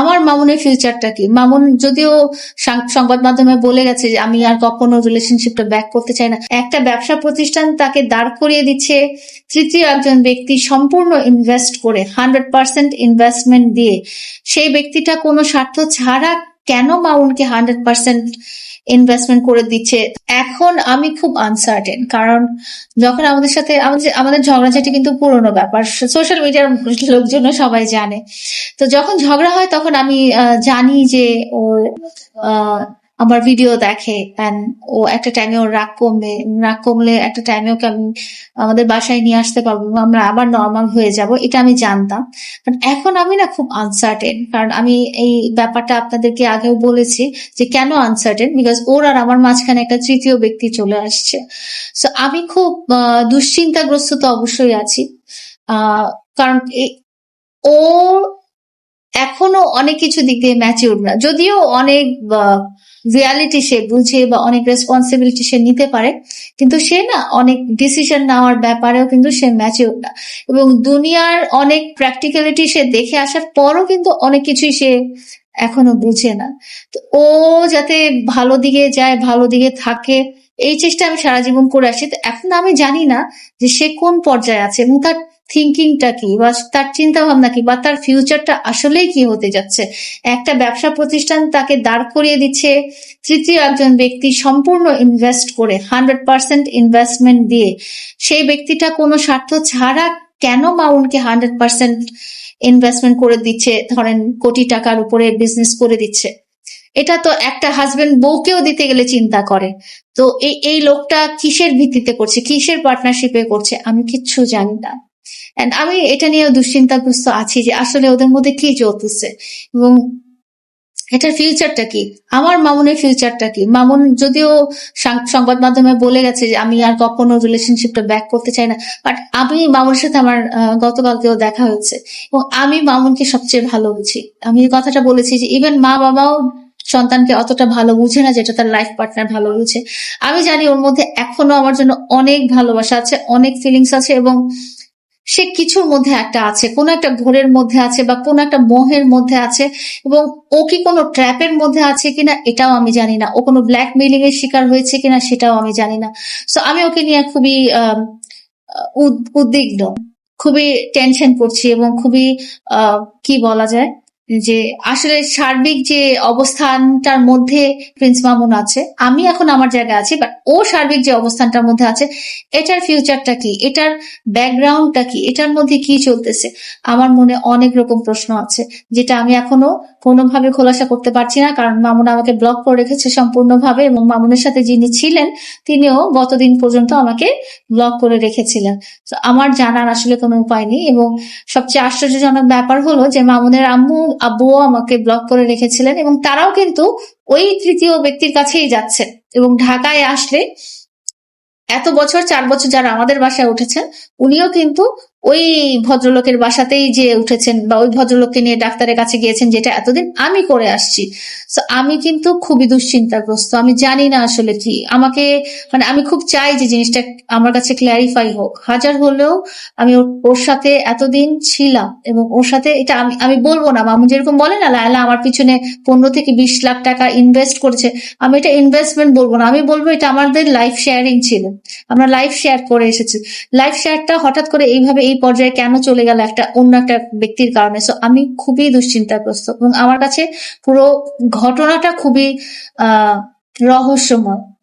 আমার মামুনের ফিউচারটা কি? মামুন যদিও সংবাদ মাধ্যমে বলে গেছে যে, আমি আর কখনো রিলেশনশিপটা ব্যাক করতে চাই না। একটা ব্যবসা প্রতিষ্ঠান তাকে দাঁড় করিয়ে দিচ্ছে, তৃতীয় একজন ব্যক্তি সম্পূর্ণ ইনভেস্ট করে হান্ড্রেড পার্সেন্ট ইনভেস্টমেন্ট দিয়ে, সেই ব্যক্তিটা কোনো স্বার্থ ছাড়া কেন মাউন্টকে হান্ড্রেড পার্সেন্ট ইনভেস্টমেন্ট করে দিচ্ছে? এখন আমি খুব আনসার্টেন কারণ যখন আমাদের সাথে, আমাদের আমাদের ঝগড়াঝাটি কিন্তু পুরনো ব্যাপার সোশ্যাল মিডিয়ার লোকজনও সবাই জানে। তো যখন ঝগড়া হয় তখন আমি জানি যে ও আমার ভিডিও দেখে ও একটা টাইমে ওর রাগ কমবে, রাগ কমলে একটা টাইমে ওকে আমি, আমাদের বাসায় নিয়ে আসতে পারব আমরা আবার নর্মাল হয়ে যাব, এটা আমি জানতাম। But এখন আমি না খুব আনসার্টেন কারণ আমি এই ব্যাপারটা আপনাদেরকে আগেও বলেছি যে কেন আনসার্টেন বিকজ ওর আর আমার মাঝখানে একটা তৃতীয় ব্যক্তি চলে আসছে। সো আমি খুব দুশ্চিন্তাগ্রস্ত তো অবশ্যই আছি। কারণ ও এখনও অনেক কিছু দিক দিয়ে ম্যাচিউর না। যদিও অনেক রিয়ালিটি সে বুঝে বা অনেক রেসপন্সিবিলিটি সে নিতে পারে, কিন্তু সে না অনেক ডিসিশন নেওয়ার ব্যাপারেও কিন্তু সে ম্যাচিউর না। এবং দুনিয়ার অনেক প্র্যাকটিক্যালিটি সে দেখে আসার পরও কিন্তু অনেক কিছুই সে এখনও বুঝে না। তো ও যাতে ভালো দিকে যায়, ভালো দিকে থাকে এই চেষ্টা আমি সারা জীবন করে আসছি। তো এখন আমি জানি না যে সে কোন পর্যায়ে আছে এবং তার থিঙ্কিংটা কি বা তার চিন্তা ভাবনা কি বা তার ফিউচারটা আসলেই কি হতে যাচ্ছে। একটা ব্যবসা প্রতিষ্ঠান তাকে দাঁড় করিয়ে দিচ্ছে, তৃতীয় একজন ব্যক্তি সম্পূর্ণ ইনভেস্ট করে হান্ড্রেড পার্সেন্ট ইনভেস্টমেন্ট দিয়ে, সেই ব্যক্তিটা কোনো স্বার্থ ছাড়া কেন মাউনকে হান্ড্রেড পার্সেন্ট ইনভেস্টমেন্ট করে দিচ্ছে? ধরেন কোটি টাকার উপরে বিজনেস করে দিচ্ছে। এটা তো একটা হাজবেন্ড বউকেও দিতে গেলে চিন্তা করে। তো এই এই লোকটা কিসের ভিত্তিতে করছে, কিসের পার্টনারশিপে করছে, আমি কিচ্ছু জানি না। আমি এটা নিয়ে দুশ্চিন্তাগ্রস্ত আছি যে আসলে ওদের মধ্যে কি চলতেছে এবং এটার ফিউচারটা কি? আমার মামুনের ফিউচারটা কি? মামুন যদিও সংবাদ মাধ্যমে বলে গেছে যে আমি আর কখনো রিলেশনশিপটা ব্যাক করতে চাই না বাট আমি মামুনের সাথে আমার গতকালকেও দেখা হয়েছে এবং আমি মামুনকে সবচেয়ে ভালো বুঝি আমি কথাটা বলেছি যে ইভেন মা বাবাও সন্তানকে অতটা ভালো বুঝে না যেটা তার লাইফ পার্টনার ভালো বুঝে। আমি জানি ওর মধ্যে এখনও আমার জন্য অনেক ভালোবাসা আছে, অনেক ফিলিংস আছে এবং সে কিছুর মধ্যে একটা আছে, কোনো একটা ঘোরের মধ্যে আছে বা কোনো একটা মোহের মধ্যে আছে এবং ও কি কোনো ট্র্যাপের মধ্যে আছে কিনা এটাও আমি জানি না। ও কোনো ব্ল্যাকমেইলিং এর শিকার হয়েছে কিনা সেটাও আমি জানি না। সো আমি ওকে নিয়ে খুবই উদ্বিগ্ন, খুবই টেনশন করছি এবং খুবই কি বলা যায়? যে আসলে সার্বিক যে অবস্থানটার মধ্যে প্রিন্স মামুন আছে, আমি এখন আমার জায়গায় আছি বাট ও সার্বিক যে অবস্থানটার মধ্যে আছে, এটার ফিউচারটা কি? এটার ব্যাকগ্রাউন্ডটা কি? এটার মধ্যে কি চলতেছে? আমার মনে অনেক রকম প্রশ্ন আছে, যেটা আমি এখনও কোনোভাবে খোলাসা করতে পারছি না, কারণ মামুন আমাকে ব্লক করে রেখেছে সম্পূর্ণভাবে এবং মামুনের সাথে যিনি ছিলেন, তিনিও গতদিন পর্যন্ত আমাকে ব্লক করে রেখেছিলেন। আমার জানার আসলে কোনো উপায় নেই এবং সবচেয়ে আশ্চর্যজনক ব্যাপার হলো যে মামুনের আম্মু আব্বুও আমাকে ব্লক করে রেখেছিলেন এবং তারাও কিন্তু ওই তৃতীয় ব্যক্তির কাছেই যাচ্ছে এবং ঢাকায় আসলে এত বছর, চার বছর যারা আমাদের বাসায় উঠেছেন, উনিও কিন্তু ওই ভদ্রলোকের বাসাতেই যে উঠেছেন বা ওই ভদ্রলোককে নিয়ে ডাক্তারের কাছে গিয়েছেন, যেটা এতদিন আমি করে আসছি। তো আমি কিন্তু খুবই দুশ্চিন্তাগ্রস্ত। আমি জানি না আসলে কি। আমাকে মানে আমি খুব চাই যে জিনিসটা আমার কাছে ক্ল্যারিফাই হোক। হাজার হলেও আমি ওর- সাথে এতদিন ছিলাম এবং ওর সাথে এটা আমি আমি বলব না। মামু যেরকম বলে না, লায়লা আমার পিছনে পনেরো থেকে বিশ লাখ টাকা ইনভেস্ট করেছে, আমি এটা ইনভেস্টমেন্ট বলব না। আমি বলব এটা আমাদের লাইফ শেয়ারিং ছিল। আমরা লাইফ শেয়ার করে এসেছি। লাইফ শেয়ারটা হঠাৎ করে এইভাবে এই পর্যায়ে কেন চলে গেল একটা অন্য একটা ব্যক্তির কারণে? সো আমি খুবই দুশ্চিন্তাগ্রস্ত এবং আমার কাছে পুরো ঘটনাটা খুবই, আহ, রহস্যময়।